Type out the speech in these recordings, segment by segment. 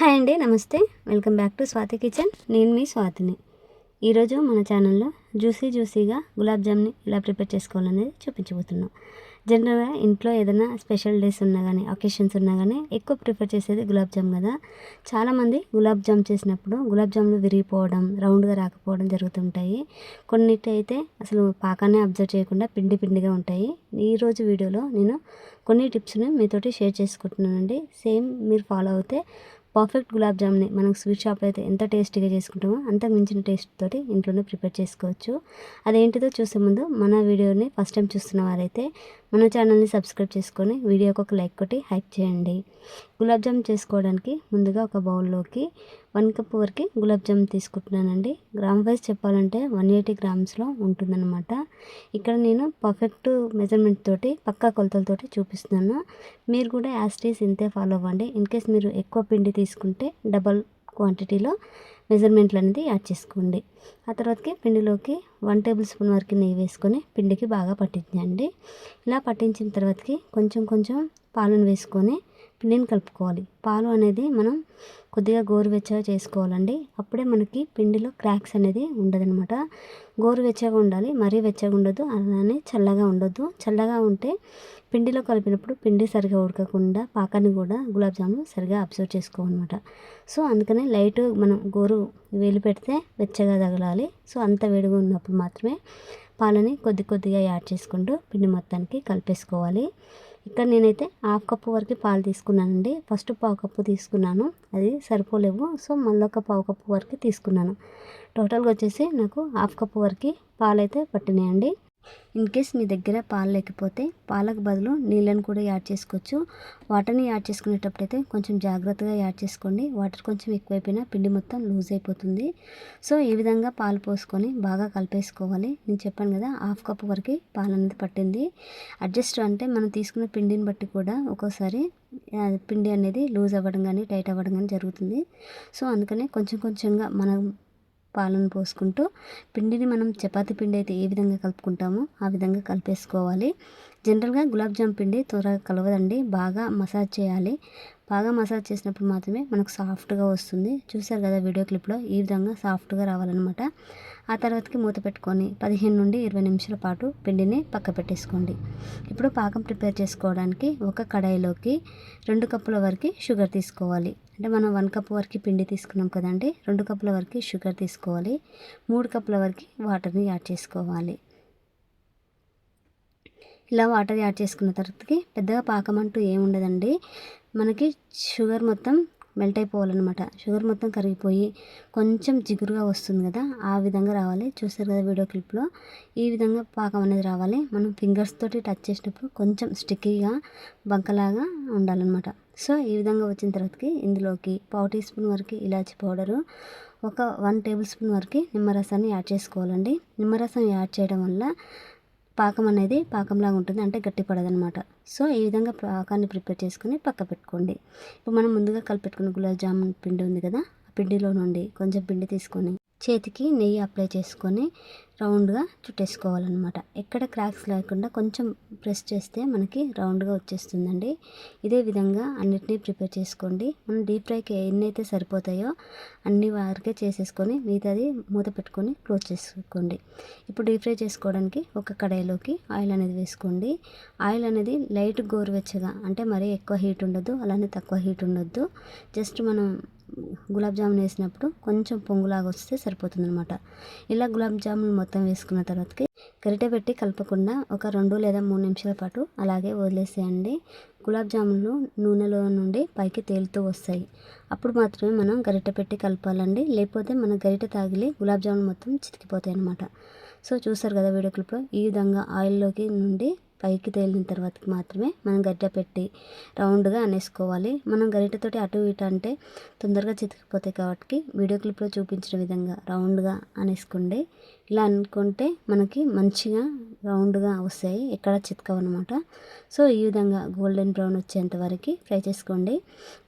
Hi అండి నమస్తే. Welcome back to Swathi kitchen. నేను మీ స్వాతిని. ఈరోజు మన ఛానల్లో జ్యూసీ జ్యూసీగా గులాబ్ జామ్ని ఎలా ప్రిపేర్ చేసుకోవాలనేది చూపించబోతున్నాం. జనరల్గా ఇంట్లో ఏదైనా స్పెషల్ డేస్ ఉన్నా కానీ అకేషన్స్ ఉన్నా కానీ ఎక్కువ ప్రిఫర్ చేసేది గులాబ్ జామ్ కదా. చాలామంది గులాబ్ జామ్ చేసినప్పుడు గులాబ్ జామ్లు విరిగిపోవడం రౌండ్గా రాకపోవడం జరుగుతుంటాయి. కొన్నిటి అయితే అసలు పాకానే అబ్జర్వ్ చేయకుండా పిండి పిండిగా ఉంటాయి. ఈరోజు వీడియోలో నేను కొన్ని టిప్స్ని మీతోటి షేర్ చేసుకుంటున్నానండి. సేమ్ మీరు ఫాలో అవుతే పర్ఫెక్ట్ గులాబ్ జామ్ని మనం స్వీట్ షాప్లో అయితే ఎంత టేస్టీగా చేసుకుంటామో అంత మించిన టేస్ట్ తోటి ఇంట్లోనే ప్రిపేర్ చేసుకోవచ్చు. అదేంటిదో చూసే ముందు మన వీడియోని ఫస్ట్ టైం చూస్తున్న వారైతే మన ఛానల్ని సబ్స్క్రైబ్ చేసుకొని వీడియోకి ఒక లైక్ కొట్టి హైప్ చేయండి. గులాబ్ జామ్ చేసుకోవడానికి ముందుగా ఒక బౌల్లోకి వన్ కప్ వరకు గులాబ్ జామ్ తీసుకుంటున్నానండి. గ్రామ్ వైజ్ చెప్పాలంటే వన్ ఎయిటీ గ్రామ్స్లో ఉంటుందన్నమాట. ఇక్కడ నేను పర్ఫెక్ట్ మెజర్మెంట్ తోటి పక్కా కొలతలతోటి చూపిస్తున్నాను. మీరు కూడా యాస్టీస్ ఇంతే ఫాలో అవ్వండి. ఇన్ కేస్ మీరు ఎక్కువ పిండి తీసుకుంటే డబల్ క్వాంటిటీలో మెజర్మెంట్లు అనేది యాడ్ చేసుకోండి. ఆ తర్వాతకి పిండిలోకి వన్ టేబుల్ స్పూన్ వరకు నెయ్యి వేసుకొని పిండికి బాగా పట్టించండి ఇలా పట్టించిన తర్వాతకి కొంచెం కొంచెం పాలను వేసుకొని పిండిని కలుపుకోవాలి. పాలు అనేది మనం కొద్దిగా గోరువెచ్చగా చేసుకోవాలండి. అప్పుడే మనకి పిండిలో క్రాక్స్ అనేది ఉండదనమాట గోరువెచ్చగా ఉండాలి మరీ వెచ్చగా ఉండదు అలానే చల్లగా ఉండొద్దు చల్లగా ఉంటే పిండిలో కలిపినప్పుడు పిండి సరిగా ఉడకకుండా పాకాన్ని కూడా గులాబ్ జామున్ సరిగా అబ్జర్వ్ చేసుకోవాలన్నమాట. సో అందుకనే లైట్ మనం గోరు వేలు పెడితే వెచ్చగా తగలాలి. సో అంత వేడిగా ఉన్నప్పుడు మాత్రమే పాలని కొద్ది కొద్దిగా యాడ్ చేసుకుంటూ పిండి మొత్తానికి కలిపేసుకోవాలి. ఇక్కడ నేనైతే హాఫ్ కప్పు వరకు పాలు తీసుకున్నానండి. ఫస్ట్ పావు కప్పు తీసుకున్నాను. అది సరిపోలేవు. సో మళ్ళీ ఒక పావు కప్పు వరకు తీసుకున్నాను. టోటల్గా వచ్చేసి నాకు హాఫ్ కప్పు వరకు పాలు అయితే పట్టినాయండి. ఇన్ కేస్ మీ దగ్గర పాలు లేకపోతే పాలకు బదులు నీళ్ళని కూడా యాడ్ చేసుకోవచ్చు. వాటర్ని యాడ్ చేసుకునేటప్పుడు అయితే కొంచెం జాగ్రత్తగా యాడ్ చేసుకోండి. వాటర్ కొంచెం ఎక్కువైపోయినా పిండి మొత్తం లూజ్ అయిపోతుంది. సో ఈ విధంగా పాలు పోసుకొని బాగా కలిపేసుకోవాలి. నేను చెప్పాను కదా హాఫ్ కప్ వరకు పాలు అనేది పట్టింది. అడ్జస్ట్ అంటే మనం తీసుకున్న పిండిని బట్టి కూడా ఒక్కోసారి పిండి అనేది లూజ్ అవ్వడం కానీ టైట్ అవ్వడం కానీ జరుగుతుంది. సో అందుకనే కొంచెం కొంచెంగా మనం పాలను పోసుకుంటూ పిండిని మనం చపాతి పిండి అయితే ఏ విధంగా కలుపుకుంటామో ఆ విధంగా కలిపేసుకోవాలి. జనరల్గా గులాబ్ జామ్ పిండి త్వరగా కలవదండి. బాగా మసాజ్ చేయాలి. బాగా మసాజ్ చేసినప్పుడు మాత్రమే మనకు సాఫ్ట్గా వస్తుంది. చూసారు కదా వీడియో క్లిప్లో ఈ విధంగా సాఫ్ట్గా రావాలన్నమాట. ఆ తర్వాతకి మూత పెట్టుకొని పదిహేను నుండి ఇరవై నిమిషాల పాటు పిండిని పక్క పెట్టేసుకోండి. ఇప్పుడు పాకం ప్రిపేర్ చేసుకోవడానికి ఒక కడాయిలోకి రెండు కప్పుల వరకు షుగర్ తీసుకోవాలి. అంటే మనం వన్ కప్ వరకు పిండి తీసుకున్నాం కదండి. రెండు కప్పుల వరకు షుగర్ తీసుకోవాలి. మూడు కప్పుల వరకు వాటర్ని యాడ్ చేసుకోవాలి. ఇలా వాటర్ యాడ్ చేసుకున్న తర్వాతకి పెద్దగా పాకం అంటూ ఏముండదండి మనకి షుగర్ మొత్తం మెల్ట్ అయిపోవాలన్నమాట. షుగర్ మొత్తం కరిగిపోయి కొంచెం జిగురుగా వస్తుంది కదా ఆ విధంగా రావాలి. చూసారు కదా వీడియో క్లిప్లో? ఈ విధంగా పాకం అనేది రావాలి. మనం ఫింగర్స్ తోటి టచ్ చేసినప్పుడు కొంచెం స్టిక్కీగా బంకలాగా ఉండాలన్నమాట. సో ఈ విధంగా వచ్చిన తర్వాతకి ఇందులోకి పావు టీ స్పూన్ వరకు ఇలాచి పౌడరు ఒక వన్ టేబుల్ స్పూన్ వరకు నిమ్మరసాన్ని యాడ్ చేసుకోవాలండి. నిమ్మరసం యాడ్ చేయడం వల్ల పాకం అనేది పాకంలాగా ఉంటుంది అంటే గట్టి పడదనమాట. సో ఈ విధంగా పాకాన్ని ప్రిపేర్ చేసుకుని పక్క పెట్టుకోండి. ఇప్పుడు మనం ముందుగా కలిపెట్టుకున్న గులాబ్ జామున్ పిండి ఉంది కదా ఆ పిండిలో నుండి కొంచెం పిండి తీసుకొని చేతికి నెయ్యి అప్లై చేసుకొని రౌండ్గా చుట్టేసుకోవాలన్నమాట. ఎక్కడ క్రాక్స్ లేకుండా కొంచెం ప్రెస్ చేస్తే మనకి రౌండ్గా వచ్చేస్తుందండి. ఇదే విధంగా అన్నిటినీ ప్రిపేర్ చేసుకోండి. మనం డీప్ ఫ్రైకి ఎన్ని అయితే సరిపోతాయో అన్ని వారికే చేసేసుకొని మిగతాది మూత పెట్టుకొని క్లోజ్ చేసుకోండి. ఇప్పుడు డీప్ ఫ్రై చేసుకోవడానికి ఒక కడాయిలోకి ఆయిల్ అనేది వేసుకోండి. ఆయిల్ అనేది లైట్ గోరువెచ్చగా అంటే మరీ ఎక్కువ హీట్ ఉండొద్దు అలానే తక్కువ హీట్ ఉండొద్దు. జస్ట్ మనం గులాబ్ జామున్ వేసినప్పుడు కొంచెం పొంగులాగా వస్తే సరిపోతుంది అనమాట ఇలా గులాబ్ జామున్ మొత్తం వేసుకున్న తర్వాతకి గరిటె పెట్టి కలపకుండా ఒక రెండు లేదా మూడు నిమిషాల పాటు అలాగే వదిలేసేయండి. గులాబ్ జామున్లు నూనెలో నుండి పైకి తేలుతూ వస్తాయి. అప్పుడు మాత్రమే మనం గరిటె పెట్టి కలపాలండి. లేకపోతే మన గరిటె తాగిలి గులాబ్ జామున్ మొత్తం చితికిపోతాయి అనమాట సో చూసారు కదా వీడియో క్లిప్లో ఈ విధంగా ఆయిల్లోకి నుండి పైకి తేలిన తర్వాతకి మాత్రమే మనం గరిటె పెట్టి రౌండ్గా అనేసుకోవాలి. మనం గరిటెతోటి అటు ఇటు అంటే తొందరగా చితికిపోతాయి కాబట్టి వీడియో క్లిప్లో చూపించిన విధంగా రౌండ్గా అనేసుకోండి. ఇలా అనుకుంటే మనకి మంచిగా రౌండ్గా వస్తాయి. ఎక్కడ చితకవన్నమాట. సో ఈ విధంగా గోల్డెన్ బ్రౌన్ వచ్చేంత వరకు ఫ్రై చేసుకోండి.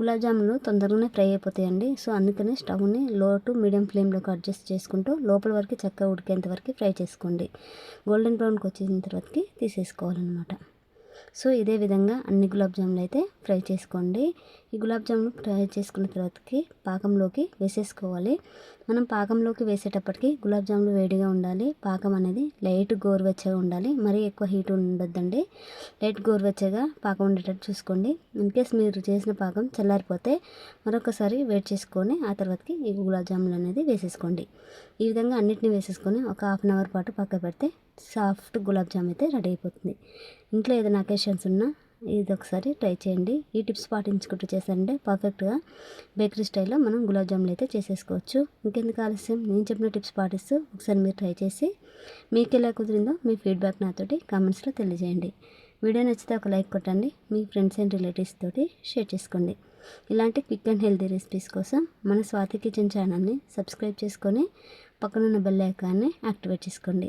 గులాబ్ జాములు తొందరగానే ఫ్రై అయిపోతాయండి. సో అందుకనే స్టవ్ని లో టు మీడియం ఫ్లేమ్లోకి అడ్జస్ట్ చేసుకుంటూ లోపల వరకు చక్కగా ఉడికేంత వరకు ఫ్రై చేసుకోండి. గోల్డెన్ బ్రౌన్కి వచ్చిన తర్వాతకి చేసుకోవాలన్నమాట. సో ఇదే విధంగా అన్ని గులాబ్ జాములు అయితే ఫ్రై చేసుకోండి. ఈ గులాబ్ జాములు ఫ్రై చేసుకున్న తర్వాతకి పాకంలోకి వేసేసుకోవాలి. మనం పాకంలోకి వేసేటప్పటికి గులాబ్ జాములు వేడిగా ఉండాలి. పాకం అనేది లైట్ గోరువెచ్చగా ఉండాలి. మరీ ఎక్కువ హీట్ ఉండొద్దండి. లైట్ గోరువెచ్చగా పాకం ఉండేటట్టు చూసుకోండి. ఇన్కేస్ మీరు చేసిన పాకం చల్లారిపోతే మరొకసారి వేడి చేసుకొని ఆ తర్వాతకి ఈ గులాబ్ జాములు అనేది వేసేసుకోండి. ఈ విధంగా అన్నిటిని వేసేసుకొని ఒక హాఫ్ అన్ అవర్ పాటు పక్క పెడితే సాఫ్ట్ గులాబ్ జామ్ అయితే రెడీ అయిపోతుంది. ఇంట్లో ఏదైనా అకేషన్స్ ఉన్నా ఇది ఒకసారి ట్రై చేయండి. ఈ టిప్స్ పాటించుకుంటూ చేశారంటే పర్ఫెక్ట్గా బేకరీ స్టైల్లో మనం గులాబ్ జాములు అయితే చేసేసుకోవచ్చు. ఇంకెందుకు ఆలస్యం? నేను చెప్పిన టిప్స్ పాటిస్తూ ఒకసారి మీరు ట్రై చేసి మీకు ఎలా కుదిరిందో మీ ఫీడ్బ్యాక్ నాతోటి కామెంట్స్లో తెలియజేయండి. వీడియో నచ్చితే ఒక లైక్ కొట్టండి మీ ఫ్రెండ్స్ అండ్ రిలేటివ్స్ తోటి షేర్ చేసుకోండి. ఇలాంటి క్విక్ అండ్ హెల్తీ రెసిపీస్ కోసం మన స్వాతి కిచెన్ ఛానల్ని సబ్స్క్రైబ్ చేసుకొని పక్కనున్న బెల్ ఐకాన్ని యాక్టివేట్ చేసుకోండి.